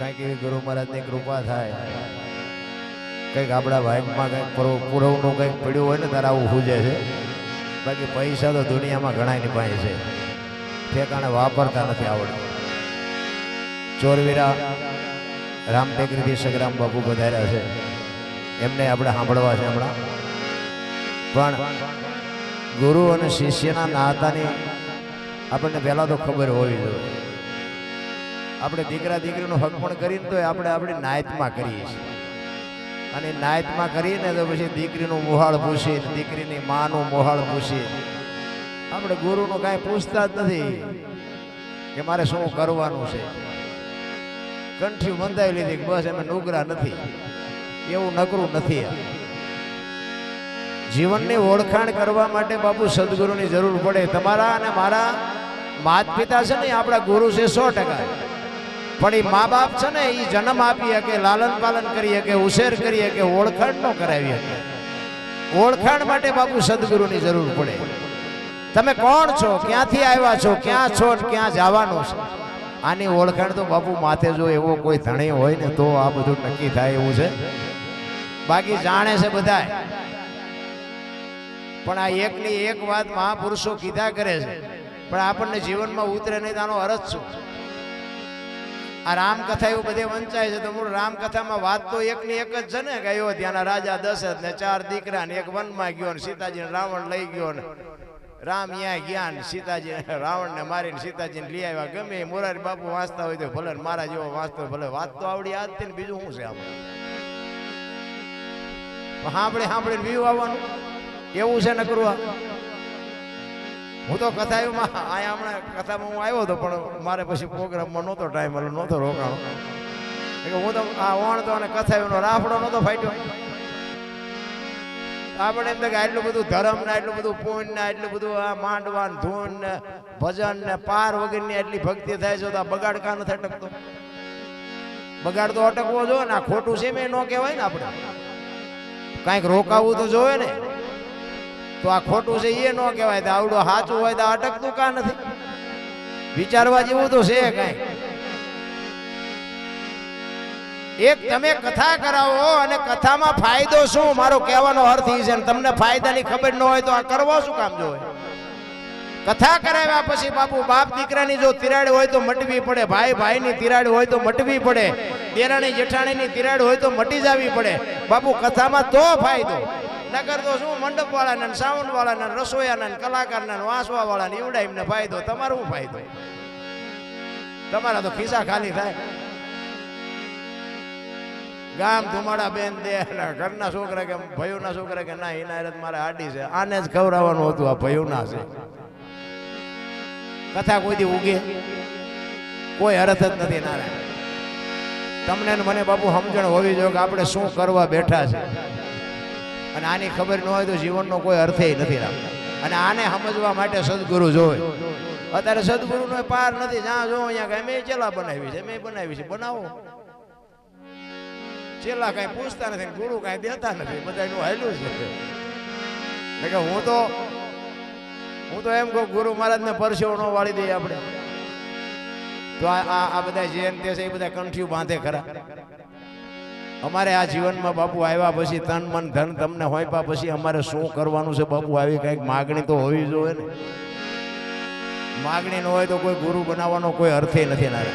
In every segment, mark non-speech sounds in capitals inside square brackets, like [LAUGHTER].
કંઈક એવી ગુરુ મહારાજની કૃપા થાય. કંઈક આપણા ભાગમાં કંઈક પુરવ- પુરવનું કંઈક પડ્યું હોય ને ત્યારે આવું હુજે છે. બાકી પૈસા તો દુનિયામાં ઘણાની પાસે છે. ઠેકાણે વાપરતા નથી આવડતું. ચોરવીરા રામ ટેકરીથી સગરામ બાપુ પધાર્યા છે. એમને આપણે સાંભળવા છે હમણાં. પણ ગુરુ અને શિષ્યના નાતાની આપણને પહેલાં તો ખબર હોવી જોઈએ. આપણે દીકરા દીકરીનું હક પણ કરીને તો આપણે આપણી નાયતમાં કરીએ છીએ. અને નાયતમાં કરીને તો પછી દીકરીનું મોહાળ પૂછીએ દીકરીની માનું મોહાળ પૂછીએ આપણે ગુરુનું કાંઈ પૂછતા જ નથી કે મારે શું કરવાનું છે. કંઠી બંધાવી લીધી બસ એમાં નુગરા નથી. એવું નકરું નથી જીવનની ઓળખાણ કરવા માટે બાપુ સદગુરુની જરૂર પડે. તમારા અને મારા માત પિતા છે ને આપણા ગુરુ છે સો ટકા. પણ એ મા બાપ છે ને એ જન્મ આપી શકે, લાલન પાલન કરી શકે, ઉછેર કરી શકે, ઓળખાણ ન કરાવી શકે. ઓળખાણ માટે બાપુ સદગુરુની જરૂર પડે. તમે કોણ છો? ક્યાંથી આવ્યા છો? ક્યાં છો ક્યાં જવાનું છે? આની ઓળખાણ તો બાપુ માથે જો એવો કોઈ ધણી હોય ને, તો આ બધું નક્કી થાય એવું છે. બાકી જાણે છે બધા પણ આ એકની એક વાત મહાપુરુષો કીધા કરે છે. પણ આપણને જીવનમાં ઉતરે નહીં તો આનો અરજ શું? આ રામકથા એવું બધે વંચાય છે તો મૂળ રામકથામાં વાત તો એકની એક જ છે ને કે અયોધ્યાના રાજા દશરથ ને ચાર દીકરા ને એક વનમાં ગયો ને સીતાજી રાવણ લઈ ગયો ને રામ ત્યાં ગયા ને સીતાજી રાવણ ને મારીને સીતાજીને લઈ આવ્યા. ગમે મોરારી બાપુ વાંચતા હોય તો ભલે મારા જેવો વાંચતો ભલે વાત તો આવડી આજ ને બીજું શું છે આપણે સાંભળે સાંભળે વ્યૂ આવવાનું. એવું છે ને કરવા? હું તો કથાયુમાં અહીંયા હમણાં કથામાં હું આવ્યો હતો, પણ મારે પછી પ્રોગ્રામમાં નહોતો ટાઈમ એટલે નહોતો રોકાણો. એટલે હું તો આ ઓણ તો અને કથાયુનો રાફડો નહોતો ફાટ્યો. આપણે એમ કે આટલું બધું ધર્મ ને આટલું બધું પુણ્ય ને આટલું બધું આ માંડવાન ધૂન ને ભજન ને પાર વગરની આટલી ભક્તિ થાય છે, તો આ બગાડ કા નથી અટકતો? બગાડ તો અટકવો જોઈએ ને, આ ખોટું છે મેં ન કહેવાય ને આપણે. કાંઈક રોકાવું તો જોવે ને. તો આ ખોટું છે, એ ન કહેવાય. તો આવડું સાચું હોય તો અટકતું કા નથી? વિચારવા જેવું તો છે કઈ. એક તમે કથા કરાવો અને કથામાં ફાયદો શું? મારો કહેવાનો અર્થ એ છે તમને ફાયદાની ખબર ન હોય તો આ કરવો શું કામ જો કથા કરાવ્યા પછી બાપુ, બાપ દીકરાની જો તિરાડ હોય તો મટવી પડે, ભાઈ ભાઈની તિરાડ હોય તો મટવી પડે, દેરાણી જેઠાણીની તિરાડ હોય તો મટી જવી પડે. બાપુ, કથામાં તો ફાયદો. નગર તો શું મંડપ વાળાને સાઉન્ડ વાળાને રસોયાને કલાકારને વાંસવા વાળાને એવડા એમને ફાયદો. તમારો શું ફાયદો? તમારા તો ખિસ્સા ખાલી થાય. ગામ ધુમાડા બેન દે ઘરના છોકરા કે, ભયુના છોકરા કે, ના, એના મારે આડી છે. આને જ ખવડાવવાનું હતું, આ ભયુના છે. કથા કોઈ દી ઉગે? કોઈ અર્થ જ નથી નારાયણ. તમને મને બાપુ સમજણ હોવી જોઈએ કે આપણે શું કરવા બેઠા છે. અને આની ખબર ન હોય તો જીવનનો કોઈ અર્થ નથી રાખતા. અને આને સમજવા માટે સદગુરુ જોવે. અત્યારે સદગુરુનો પાર નથી. જ્યાં જો અહીંયા કઈ મેં ચેલા બનાવી છે, મેં બનાવી છે. બનાવો. ચેલા કઈ પૂછતા નથી ગુરુ કઈ દેતા નથી. બધા એનું હાલ્યું છે. કે હું તો હું તો એમ કહું ગુરુ મહારાજને પરસેવો ન વાળી દઈએ આપણે. તો આ આ બધા જે તે છે એ બધા કંઠ્યું બાંધે ખરા. અમારે આ જીવનમાં બાપુ આવ્યા પછી તન મન ધન તમને હોઈપા પછી અમારે શું કરવાનું છે બાપુ? આવી કંઈક માગણી તો હોવી જોઈએ ને. માગણી ન હોય તો કોઈ ગુરુ બનાવવાનો કોઈ અર્થે નથી નારે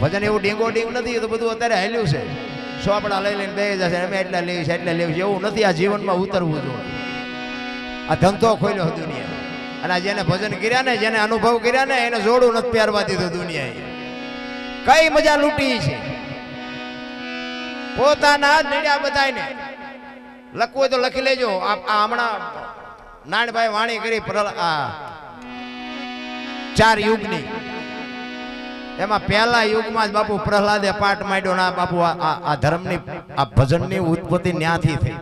ભજન એવું ડીંગો ડીંગ નથી તો બધું અત્યારે હાલ્યું છે. સોપડા લઈ લઈને બે જશે, અમે એટલા લેવી છે એટલા લેવી છે એવું નથી, આ જીવનમાં ઉતરવું જોઈએ. આ ધંધો ખોલ્યો દુનિયા અને જેને ભજન કર્યા ને, જેને અનુભવ કર્યા ને, એને જોડું નથી પહેરવા દીધું દુનિયાએ. કઈ મજા લૂંટી છે? પોતાના જ નડ્યા બધાને લખવું હોય તો લખી લેજો. આ હમણાં નાનભાઈ વાણી કરી આ ચાર યુગની. એમાં પહેલા યુગમાં જ બાપુ પ્રહલાદે પાઠ માંડ્યો ના બાપુ આ ધર્મની આ ભજનની ઉત્પત્તિ ન્યાથી થઈ.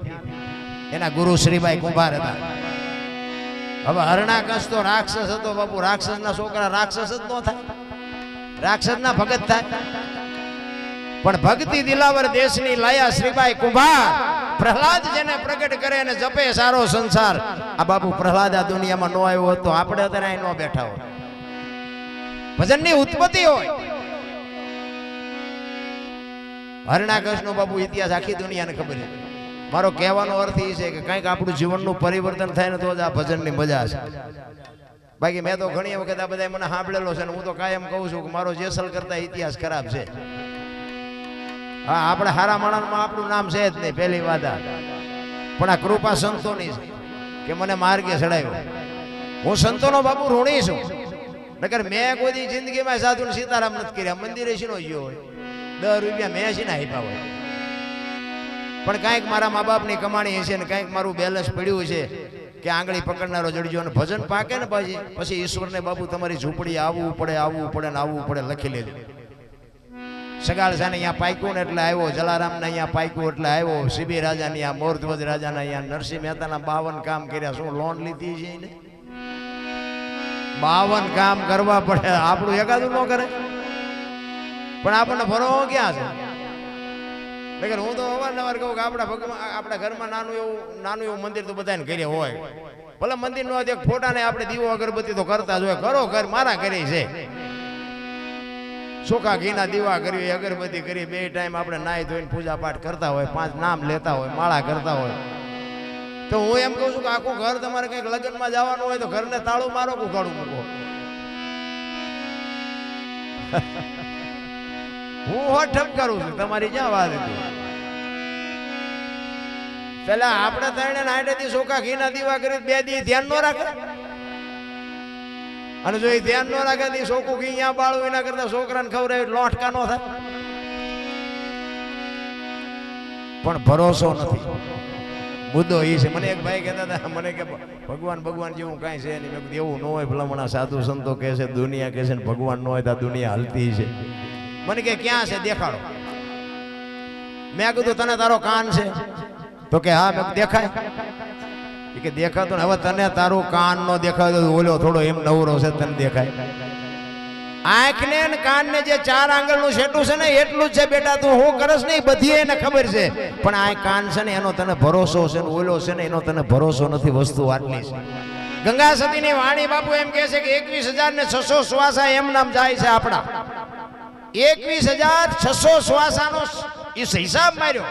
એના ગુરુ શ્રીભાઈ કુંભાર હતા. હવે હરણાકસ તો રાક્ષસ હતો બાપુ. રાક્ષસના છોકરા રાક્ષસ જ ન થાય. રાક્ષસના ભગત થાય. પણ ભક્તિ દિલાવર દેશની લાયા શ્રીભાઈ કુંભાર. પ્રહલાદ જેને પ્રગટ કરે અને જપે સારો સંસાર. આ બાપુ પ્રહલાદ આ દુનિયામાં નો આવ્યો હતો આપણે અત્યારે અહીં ન બેઠા હોત. ભજનની ઉત્પત્તિ હોય. હરણાકૃષ્ણ બાપુ ઇતિહાસ આખી દુનિયાને ખબર છે. મારો કહેવાનો અર્થ એ છે કે કંઈક આપણું જીવનનું પરિવર્તન થાય ને તો જ આ ભજનની મજા છે. બાકી મેં તો ઘણી વખત આ બધા મને સાંભળેલો છે ને હું તો કાયમ કહું છું કે મારો જેસલ કરતા ઇતિહાસ ખરાબ છે. હા, આપણે હારા માણસમાં આપણું નામ છે જ નહીં, પહેલી વાત પણ આ કૃપા સંતોની છે કે મને માર્ગે ચડાવ્યો. હું સંતોનો બાપુ ઋણી છું. નકર મેં કોઈ જિંદગીમાં સાધુ સીતારામ નથી કર્યા. મંદિરે શીનો ગયો હોય. દસ રૂપિયા મેં શીને આપ્યા હોય. પણ કાંઈક મારા મા બાપની કમાણી હશે ને કાંઈક મારું બેલેન્સ પડ્યું છે કે આંગળી પકડનારો જડજો અને ભજન પાકે ને પછી. પછી ઈશ્વરને બાપુ તમારી ઝૂંપડી આવવું પડે આવવું પડે ને આવવું પડે લખી લેજો. સગાળ સાને અહીંયા પાક્યું ને એટલે આવ્યો, જલારામને અહીંયા પાક્યું એટલે આવ્યો, સીબી રાજાની અહીંયા, મોરધ્વજ રાજાના અહીંયા, નરસિંહ મહેતાના બાવન કામ કર્યા. શું લોન લીધી છે એને? બાવન કામ કરવા પડે. આપણું એકાદું ન કરે? પણ આપણને ફરવો ક્યાં છે? નકર હું તો અવારનવાર કહું કે આપણા ભગવાન, આપણા ઘરમાં નાનું એવું નાનું એવું મંદિર તો બધાને ઘરે હોય. ભલે મંદિર નો એક ફોટાને આપણે દીવો અગરબત્તી તો કરતા જ હોય. કરો ઘર મારા ઘરે છે. ચોખા ઘીના દીવા કરી, અગરબત્તી કરી, બે ટાઈમ આપણે નાહી ધોઈને પૂજા પાઠ કરતા હોય, પાંચ નામ લેતા હોય, માળા કરતા હોય. તો હું એમ કહું છું કે આખું ઘર તમારે કંઈક લગ્નમાં જવાનું હોય તો ઘરને તાળું મારો કુકાડું મૂકો? [LAUGHS] હું હોટ ઠપ કરું છું, તમારી જ્યાં વાત હતી? પેલા આપણે ત્રણે નાઈટે થી સોખા ઘીના દીવા કરી, બે દી ધ્યાન ન રાખે? અને જો એ ધ્યાન ન રાખે તો સોખું ઘી અહીંયા બાળવું એના કરતા છોકરાને ખવડાવે લોટકા નો થાય. પણ ભરોસો નથી. મુદ્દો એ છે. મને એક ભાઈ કહેતા હતા, મને કે ભગવાન ભગવાન જેવું કાંઈ છે નહીં. મેં એવું ન હોય ભલામણા સાધુ સંતો કહે છે, દુનિયા કહે છે ને ભગવાન ન હોય તો દુનિયા હલતી છે. મને કે, ક્યાં છે? દેખાડો. મેં કીધું, તને તારો કાન છે. તો કે, હા, મેં દેખાય. કે દેખાતો ને, હવે તને તારું કાન નો દેખાતો ઓલો થોડો એમ નવરો છે તને દેખાય. આંખને ને કાનને જે ચાર આંગળનું સેટું છે ને, એટલું જ છે બેટા, તું હું કરસ નહીં બધી એને ખબર છે. પણ આ કાન છે ને, એનો તને ભરોસો છે ને, ઓલો છે ને, એનો તને ભરોસો નથી વસ્તુ આટલી છે. ગંગા સતીની વાણી બાપુ એમ કહે છે કે એકવીસ હજાર ને છસો શ્વાસા એમ નામ જાય છે આપણા. એકવીસ હજાર છસો શ્વાસાનો હિસાબ માર્યો.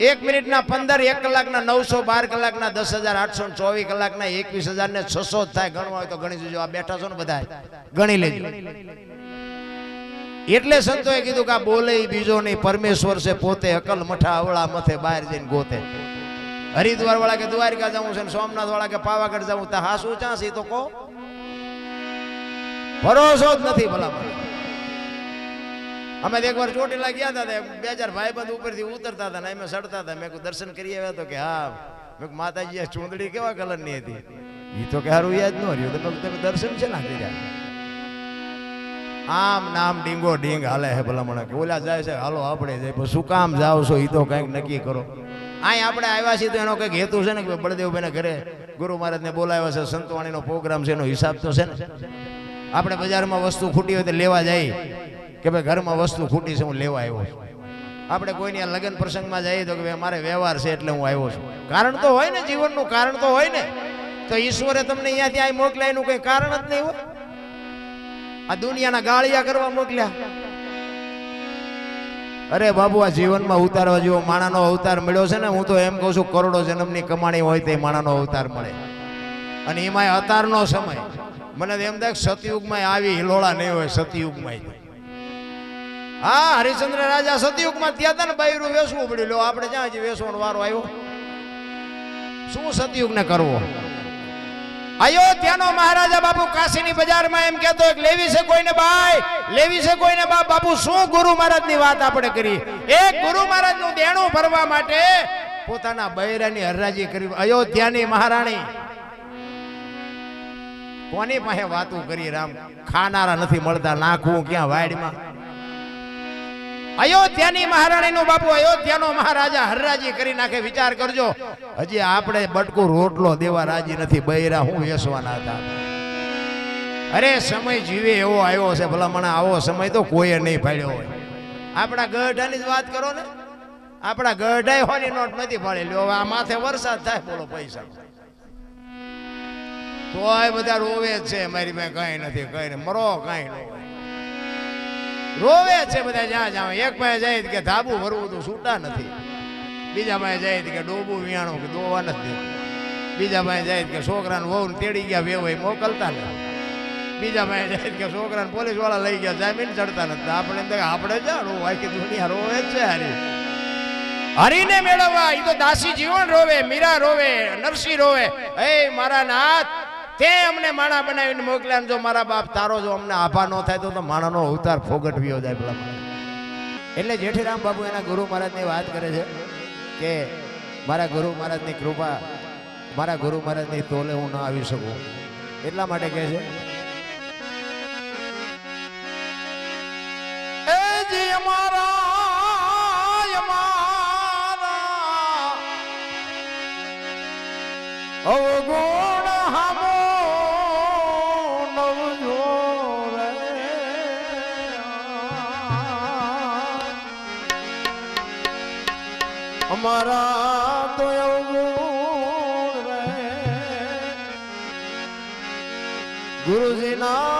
એક મિનિટના પંદર, એક કલાકના નવસો, બાર કલાકના દસ હજાર, આઠસો ચોવીસ કલાકના એકવીસ હજાર ને છસો થાય. ગણવા હોય તો ગણી જોજો. આ બેઠા છો ને બધા. ગણી લેજો. એટલે સંતોએ કીધું કે આ બોલે બીજો નહીં. પરમેશ્વર છે, પોતે અકલ મઠા અવળા મથે બહાર જઈને ગોતે. હરિદ્વાર વાળા કે દ્વારિકા જવું છે ને સોમનાથ વાળા કે પાવાગઢ જવું તો હા શું ચાંસ તો કહો? ભરોસો જ નથી ભલા મને અમે તો એકવાર ચોટીલા ગયા હતા બે ચાર ભાઈબંધ ઉપરથી ઉતરતા હતા ને અમે સડતા હતા મેં દર્શન કરી આવ્યા તો કે, હા. મેં માતાજી ચૂંદડી કેવા કલરની હતી? એ તો કે સારું યાદ ન રહ્યું. તો તમે દર્શન છે ના કર્યા? આમ નામ ડીંગો ડીંગ હાલે હે ભલા કે, ઓલા જાય છે, હાલો, આપણે જાય. શું કામ જાઓ છો? એ તો કંઈક નક્કી કરો. અહીં આપણે આવ્યા છીએ તો એનો કંઈક હેતુ છે ને કે બળદેવભાઈને ઘરે? ગુરુ મહારાજને બોલાવ્યા છે, સંતવાણીનો પ્રોગ્રામ છે, એનો હિસાબ તો છે ને? આપણે બજારમાં વસ્તુ ખૂટી હોય તો લેવા જાય. કે ભાઈ ઘરમાં વસ્તુ ખૂટી છે, હું લેવા આવ્યો છું. આપણે કોઈની આ લગ્ન પ્રસંગમાં જઈએ તો કે મારે વ્યવહાર છે એટલે હું આવ્યો છું. કારણ તો હોય ને, જીવનનું કારણ તો હોય ને. તો ઈશ્વરે તમને અહીંયાથી અહીં મોકલ્યા, એનું કંઈ કારણ જ નહીં હોય આ દુનિયાના ગાળિયા કરવા મોકલ્યા. અરે બાબુ, આ જીવનમાં ઉતારવા જેવો માણાનો અવતાર મળ્યો છે ને, હું તો એમ કહું છું, કરોડો જન્મની કમાણી હોય તે માણાનો અવતાર મળે. અને એમાં અતારનો સમય. મને એમ થાય સતયુગમાં આવી હિલોળા નહીં હોય સતયુગમાં હા, હરિશ્ચંદ્ર રાજા સતયુગમાં ત્યાં હતા ને વેસવું પડ્યું. લો, આપણે જ્યાં હજી વેસવાનો વારો આવ્યો. શું સતયુગને કરવો? અયોધ્યાનો મહારાજા બાપુ કાશીની બજારમાં એમ કહેતો લેવી છે કોઈને બાય લેવી છે કોઈને બાપ? બાપુ, શું ગુરુ મહારાજની વાત આપણે કરી? એક ગુરુ મહારાજનું દેણું ભરવા માટે પોતાના બૈરાની હરરાજી કરી. અયોધ્યાની મહારાણી. કોની પાસે વાતું કરી, રામ? ખાનારા નથી મળતા નાખવું ક્યાં વાડમાં? અયોધ્યાની મહારાણીનું બાપુ અયોધ્યાનો મહારાજા હરરાજી કરી નાખે, વિચાર કરજો. હજી આપણે બટકું રોટલો દેવા રાજી નથી, બૈરા હું વેસવાના હતા? અરે, સમય જીવે એવો આવ્યો છે, ભલા આવો સમય તો કોઈએ નહીં પાડ્યો હોય. આપણા ગઢાની જ વાત કરો ને? આપણા ગઢાય હોની નોટ નથી પાડેલી, હવે આ માથે વરસાદ થાય, બોલો પૈસા. તોય બધા રોવે જ છે, મારી મેં કઈ નથી, કઈ નહીં, મરો કઈ ન હોય. રોવે છે બધા જ્યાં જ્યાં. એક પાસે જાય કે ધાબુ ભરવું તો છૂટા નથી. બીજા પાસે જાય કે ડોબું વિયાણું કે દોવા નથી બીજા પાસે જાય કે છોકરાને વહુ તેડી ગયા વેવ મોકલતા નથી. બીજા પાસે જાય કે છોકરાને પોલીસવાળા લઈ ગયા, જામીન ચડતા નથી. આપણે એમ આપણે જા રોવા. કે દુનિયા રોવે જ છે હરી. હરીને મેળવવા. એ તો દાસી જીવન રોવે, મીરા રોવે, નરસિંહ રોવે. એ મારા નાથ તે અમને માણા બનાવીને મોકલ્યા જો મારા બાપ તારો જો અમને આભા ન થાય તો માણાનો અવતાર ફોગટવ્યો જાય પેલા. એટલે જેઠીરામ બાબુ એના ગુરુ મહારાજની વાત કરે છે કે મારા ગુરુ મહારાજની કૃપા, મારા ગુરુ મહારાજની તોલે હું ન આવી શકું એટલા માટે કહે છે અમારા અમારા અમારા તો ગુરુજીના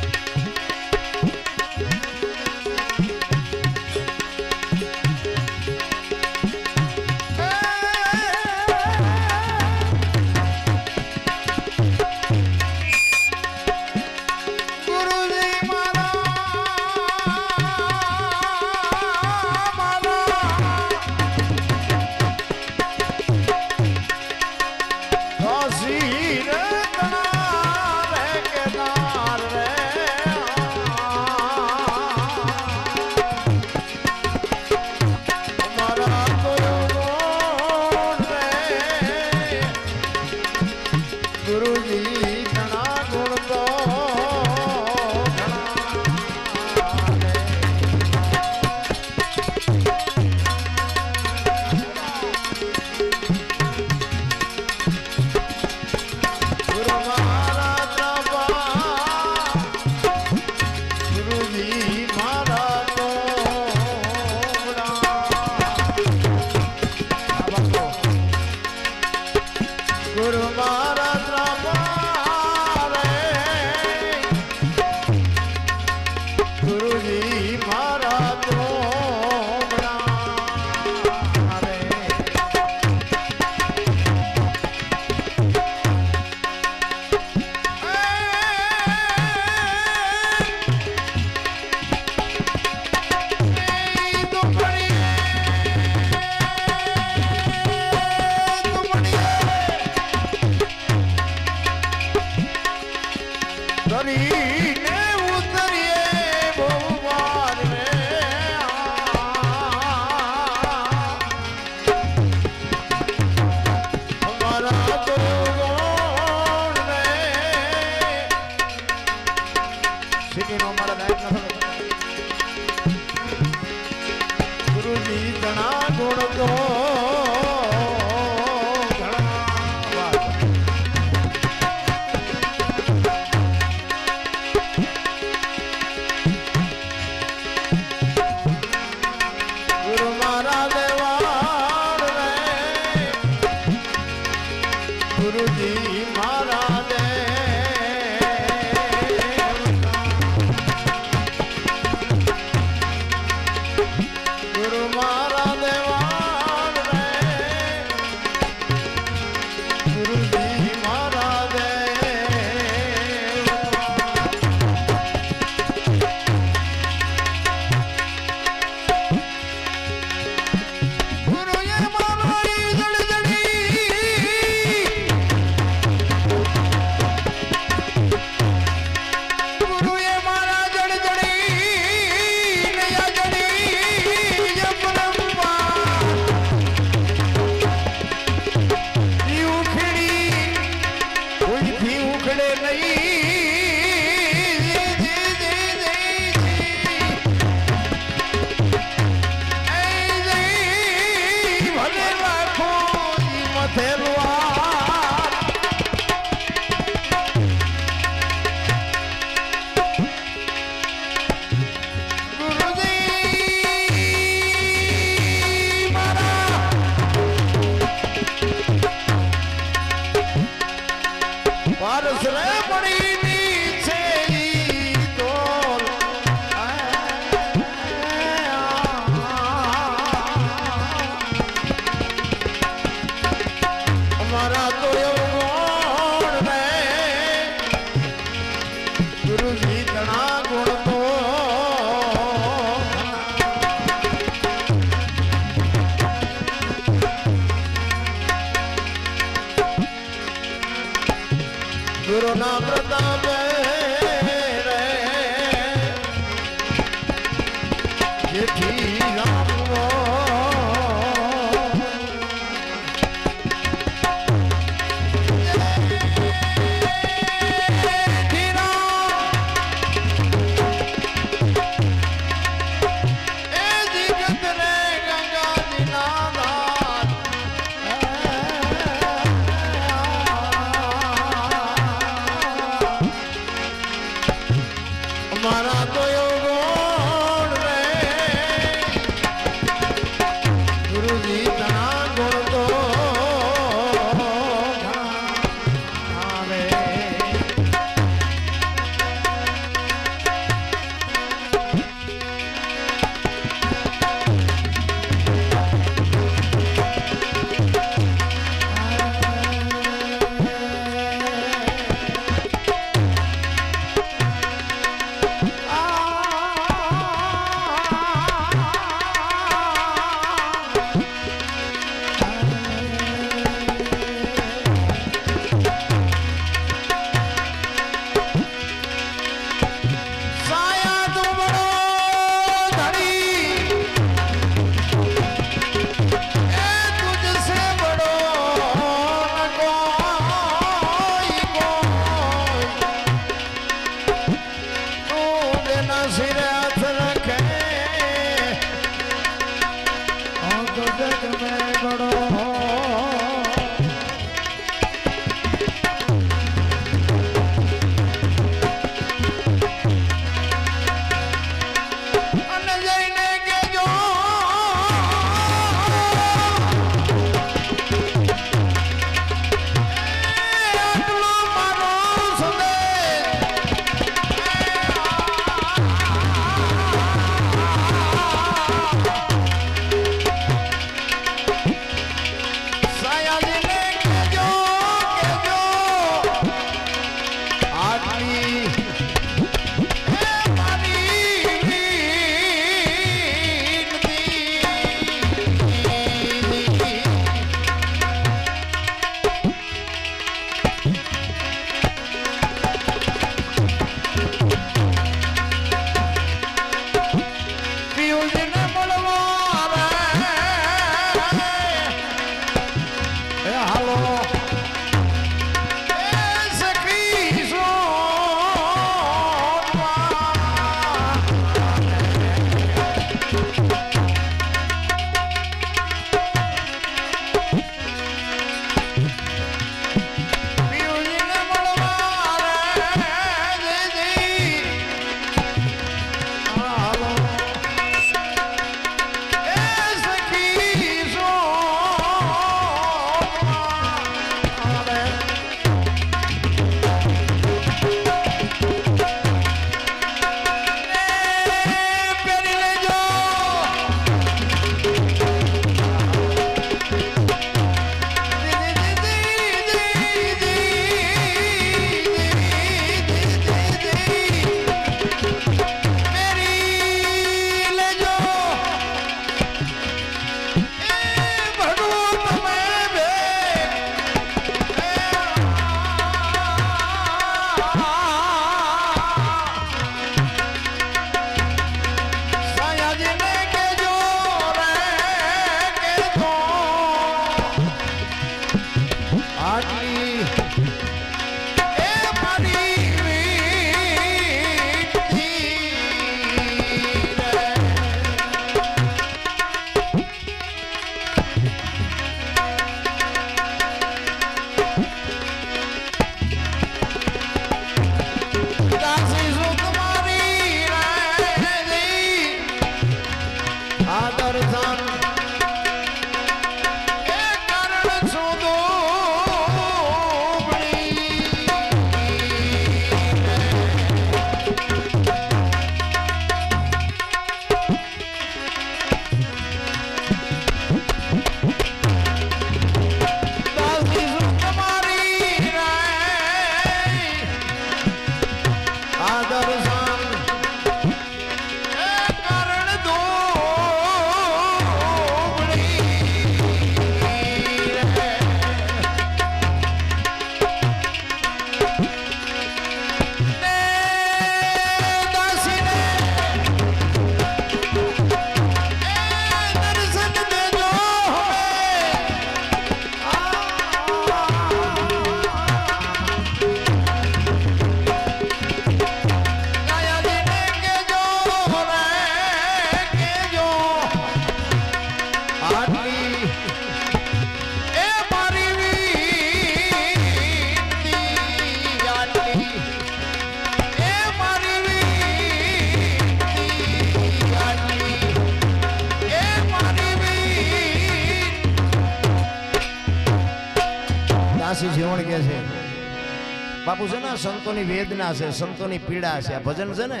આ સંતોની વેદના છે, સંતોની પીડા છે. આ ભજન છે ને,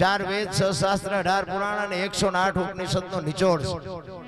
ચાર વેદ, છ શાસ્ત્ર, અઢાર પુરાણ અને એકસો આઠ ઉપનિષદનો નિચોડ છે.